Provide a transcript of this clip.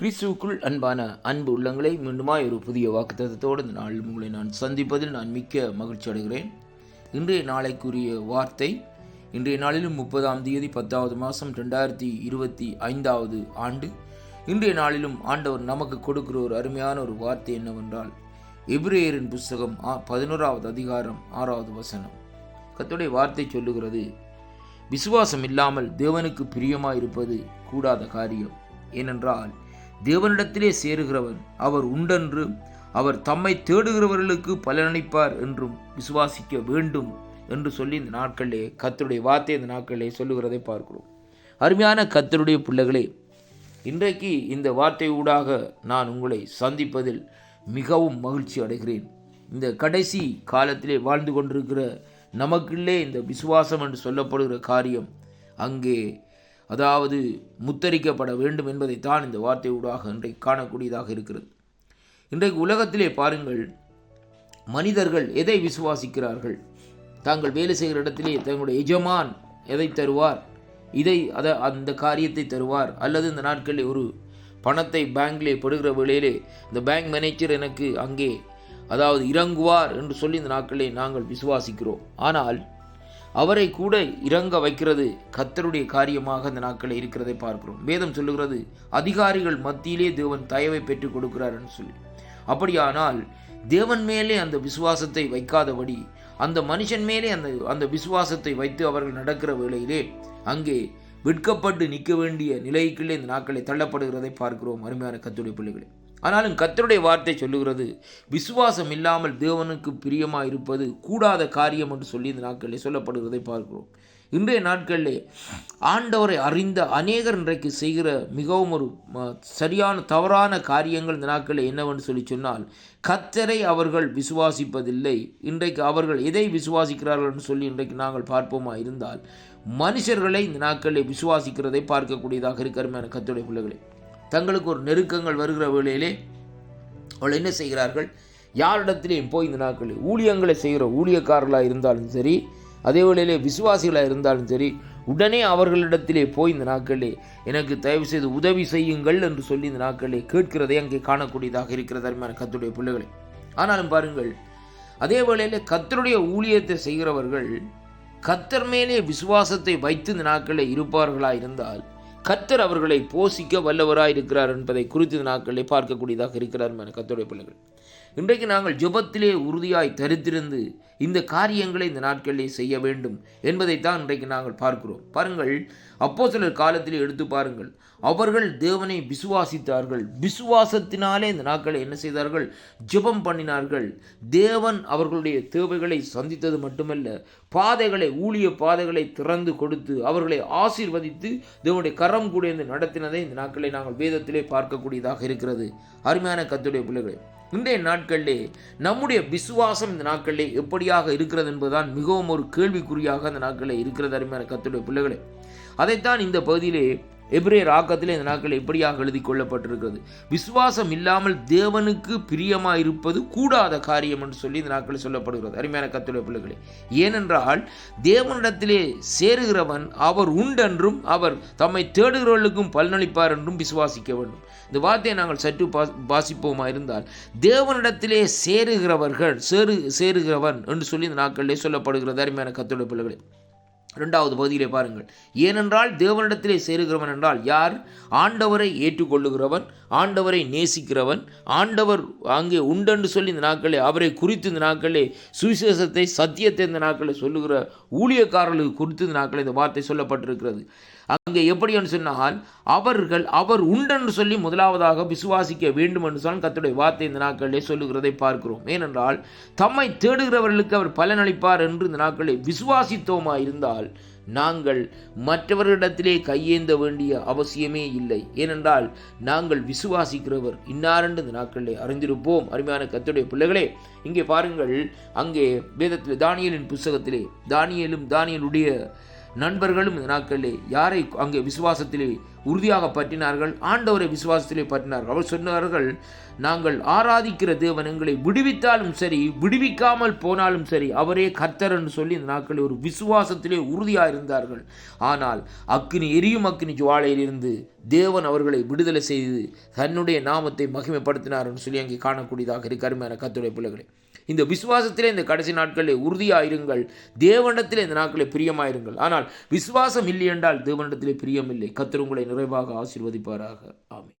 கிறிஸ்துவுக்குள் அன்பான அன்பு உள்ளங்களை மீண்டுமாய் ஒரு புதிய வாக்குத்தத்தோடு இந்த நாள் உங்களை நான் சந்திப்பதில் நான் மிக்க மகிழ்ச்சி அடைகிறேன். இன்றைய நாளைக்குரிய வார்த்தை இன்றைய நாளிலும் முப்பதாம் தேதி பத்தாவது மாதம் ரெண்டாயிரத்தி இருபத்தி ஐந்தாவது ஆண்டு. இன்றைய நாளிலும் ஆண்டவர் நமக்கு கொடுக்கிற ஒரு அருமையான ஒரு வார்த்தை என்னவென்றால் எபிரேயரின் புஸ்தகம் ஆ- பதினோராவது அதிகாரம் ஆறாவது வசனம். கத்துடைய வார்த்தை சொல்லுகிறது விசுவாசம் இல்லாமல் தேவனுக்கு பிரியமாயிருப்பது கூடாத காரியம். ஏனென்றால் தேவனிடத்திலே சேருகிறவன் அவர் உண்டென்று அவர் தம்மை தேடுகிறவர்களுக்கு பலனளிப்பார் என்றும் விசுவாசிக்க வேண்டும் என்று சொல்லி இந்த நாட்களிலே கத்தருடைய வார்த்தை இந்த நாட்களிலே சொல்லுகிறதை பார்க்கிறோம். அருமையான கத்தருடைய பிள்ளைகளே இன்றைக்கு இந்த வார்த்தை ஊடாக நான் உங்களை சந்திப்பதில் மிகவும் மகிழ்ச்சி அடைகிறேன். இந்த கடைசி காலத்திலே வாழ்ந்து கொண்டிருக்கிற நமக்குள்ளே இந்த விசுவாசம் என்று சொல்லப்படுகிற காரியம் அங்கே அதாவது முத்தரிக்கப்பட வேண்டும் என்பதைத்தான் இந்த வார்த்தை ஊடாக இன்றைக்கு காணக்கூடியதாக இருக்கிறது. இன்றைக்கு உலகத்திலே பாருங்கள் மனிதர்கள் எதை விசுவாசிக்கிறார்கள்? தாங்கள் வேலை செய்கிற இடத்திலே தங்களுடைய எஜமான் எதை தருவார்? இதை அதை அந்த காரியத்தை தருவார். அல்லது இந்த நாட்களில் ஒரு பணத்தை பேங்க்லே படுகிற வேளையிலே இந்த பேங்க் மேனேஜர் எனக்கு அங்கே அதாவது இறங்குவார் என்று சொல்லி இந்த நாட்களை நாங்கள் விசுவாசிக்கிறோம். ஆனால் அவரை கூட இறங்க வைக்கிறது கத்தருடைய காரியமாக அந்த நாட்களில் இருக்கிறதை பார்க்கிறோம். வேதம் சொல்லுகிறது அதிகாரிகள் மத்தியிலே தேவன் தயவை பெற்றுக் கொடுக்கிறார்னு சொல்லி. அப்படியானால் தேவன் மேலே அந்த விசுவாசத்தை வைக்காதபடி அந்த மனுஷன் மேலே அந்த அந்த விசுவாசத்தை வைத்து அவர்கள் நடக்கிற வேளையிலே அங்கே விற்கப்பட்டு நிற்க வேண்டிய நிலைக்குள்ளே இந்த நாட்களை தள்ளப்படுகிறதை பார்க்கிறோம். அருமையான கத்துடைய பிள்ளைகளே. ஆனாலும் கத்தருடைய வார்த்தை சொல்லுகிறது விசுவாசம் இல்லாமல் தேவனுக்கு பிரியமாக இருப்பது கூடாத காரியம் என்று சொல்லி இந்த நாட்களில் சொல்லப்படுகிறதை பார்க்கிறோம். இன்றைய நாட்களிலே ஆண்டவரை அறிந்த அநேகர் இன்றைக்கு செய்கிற மிகவும் ஒரு ம, சரியான தவறான காரியங்கள் இந்த நாட்களில் என்னவென்று சொல்லி சொன்னால் கத்தரை அவர்கள் விசுவாசிப்பதில்லை. இன்றைக்கு அவர்கள் எதை விசுவாசிக்கிறார்கள் என்று சொல்லி இன்றைக்கு நாங்கள் பார்ப்போமா இருந்தால் மனுஷர்களை இந்த நாட்களில் விசுவாசிக்கிறதை பார்க்கக்கூடியதாக இருக்கிறமான கத்துடைய பிள்ளைகளே. தங்களுக்கு ஒரு நெருக்கங்கள் வருகிற வேளையிலே அவள் என்ன செய்கிறார்கள்? யாரிடத்திலேயும் போய் இந்த நாட்களில் ஊழியங்களை செய்கிற ஊழியக்காரர்களாக இருந்தாலும் சரி அதே வேளையிலே விசுவாசிகளாக இருந்தாலும் சரி உடனே அவர்களிடத்திலே போய் இந்த நாட்களிலே எனக்கு தயவு செய்து உதவி செய்யுங்கள் என்று சொல்லி இந்த நாட்களிலே கேட்கிறதை அங்கே காணக்கூடியதாக இருக்கிறது அருமையான கத்துடைய பிள்ளைகளை. ஆனாலும் பாருங்கள் அதே வேளையிலே கத்தருடைய ஊழியத்தை செய்கிறவர்கள் கத்தர் மேலே விசுவாசத்தை வைத்து இந்த நாட்களில் இருப்பார்களாக இருந்தால் கத்தர் அவர்களை போஷிக்க வல்லவராய் இருக்கிறார் என்பதை குறித்து நாட்களில் பார்க்கக்கூடியதாக இருக்கிறார் என கத்தருடைய பிள்ளைகள். இன்றைக்கு நாங்கள் ஜெபத்திலே உறுதியாய் தரித்திருந்து இந்த காரியங்களை இந்த நாட்களிலே செய்ய வேண்டும் என்பதைத்தான் இன்றைக்கு நாங்கள் பார்க்கிறோம். பாருங்கள் அப்போ சிலர் காலத்திலே எடுத்து பாருங்கள். அவர்கள் தேவனை விசுவாசித்தார்கள். விசுவாசத்தினாலே இந்த நாட்களை என்ன செய்தார்கள்? ஜெபம் பண்ணினார்கள். தேவன் அவர்களுடைய தேவைகளை சந்தித்தது மட்டுமல்ல பாதைகளை ஊழிய பாதைகளை திறந்து கொடுத்து அவர்களை ஆசீர்வதித்து தேவனுடைய கரம் கூட இருந்து நடத்தினதை இந்த நாட்களை நாங்கள் வேதத்திலே பார்க்கக்கூடியதாக இருக்கிறது. அருமையான கத்துடைய பிள்ளைகளை இன்றைய நாட்களிலே நம்முடைய விசுவாசம் இந்த நாட்களிலே எப்படியாக இருக்கிறது என்பதுதான் மிகவும் ஒரு கேள்விக்குறியாக அந்த நாட்களில் இருக்கிறது அருமையான கத்துடைய பிள்ளைகளே. அதைத்தான் இந்த பகுதியிலே எபிரேயர் ஆக்கத்தில் இந்த நாட்கள் எப்படியாக எழுதி கொள்ளப்பட்டிருக்கிறது? விசுவாசம் இல்லாமல் தேவனுக்கு பிரியமாக இருப்பது கூடாத காரியம் என்று சொல்லி இந்த நாட்களில் சொல்லப்படுகிறது. அருமையான கத்துடைய பிள்ளைகளே ஏனென்றால் தேவனிடத்திலே சேருகிறவன் அவர் உண்டென்றும் அவர் தம்மை தேடுகிறவர்களுக்கும் பலனளிப்பார் என்றும் விசுவாசிக்க வேண்டும். இந்த வார்த்தையை நாங்கள் சற்று பா- வாசிப்போமா இருந்தால் தேவனிடத்திலே சேருகிறவர்கள் சேரு சேருகிறவன் என்று சொல்லி இந்த நாட்களிலே சொல்லப்படுகிறது. அருமையான கத்துடைய பிள்ளைகளே இரண்டாவது பகுதியிலே பாருங்கள். ஏனென்றால் தேவனிடத்திலே சேருகிறவன் என்றால் யார்? ஆண்டவரை ஏற்றுக்கொள்ளுகிறவன் ஆண்டவரை நேசிக்கிறவன் ஆண்டவர் அங்கே உண்டென்று சொல்லி இந்த நாட்களே அவரை குறித்து இந்த நாட்களே சுவிசேஷத்தை சத்தியத்தை இந்த நாட்களை சொல்லுகிற ஊழியக்காரர்களுக்கு குறித்து இந்த நாட்களே இந்த வார்த்தை சொல்லப்பட்டிருக்கிறது. அங்கே எப்படி என்று சொன்னால் அவர்கள் அவர் உண்டென்று சொல்லி முதலாவதாக விசுவாசிக்க வேண்டும் என்று சொன்னால் கர்த்தருடைய வார்த்தை இந்த நாட்களிலே சொல்லுகிறதை பார்க்கிறோம். ஏனென்றால் தம்மை தேடுகிறவர்களுக்கு அவர் பலனளிப்பார் என்று இந்த நாட்களில் விசுவாசித்தோமா இருந்தால் நாங்கள் மற்றவர்களிடத்திலே கையேந்த வேண்டிய அவசியமே இல்லை. ஏனென்றால் நாங்கள் விசுவாசிக்கிறவர் இன்னாரென்று இந்த அறிந்திருப்போம். அருமையான கத்துடைய பிள்ளைகளே இங்கே பாருங்கள் அங்கே வேதத்தில் தானியலின் புஸ்தகத்திலே தானியலும் தானியலுடைய நண்பர்களும் இந்த நாட்களிலே யாரை அங்கே விசுவாசத்திலே உறுதியாக பற்றினார்கள் ஆண்டவரை விசுவாசத்திலே பற்றினார்கள். அவர் சொன்னார்கள் நாங்கள் ஆராதிக்கிற தேவன் எங்களை விடுவித்தாலும் சரி விடுவிக்காமல் போனாலும் சரி அவரே கர்த்தர் என்று சொல்லி இந்த நாட்களில் ஒரு விசுவாசத்திலே உறுதியாக இருந்தார்கள். ஆனால் அக்னி எரியும் அக்னி ஜுவாலையிலிருந்து தேவன் அவர்களை விடுதலை செய்து தன்னுடைய நாமத்தை மகிமைப்படுத்தினார் என்று சொல்லி அங்கே காணக்கூடியதாக இருக்கு அருமையான கத்துடைய பிள்ளைகளை. இந்த விசுவாசத்திலே இந்த கடைசி நாட்களில் உறுதியாயிருங்கள் தேவனிடத்திலே இந்த நாட்களில் பிரியமாயிருங்கள். ஆனால் விசுவாசம் இல்லை என்றால் தேவனிடத்திலே பிரியமில்லை. கத்திர உங்களை நிறைவாக ஆசிர்வதிப்பாராக. ஆமை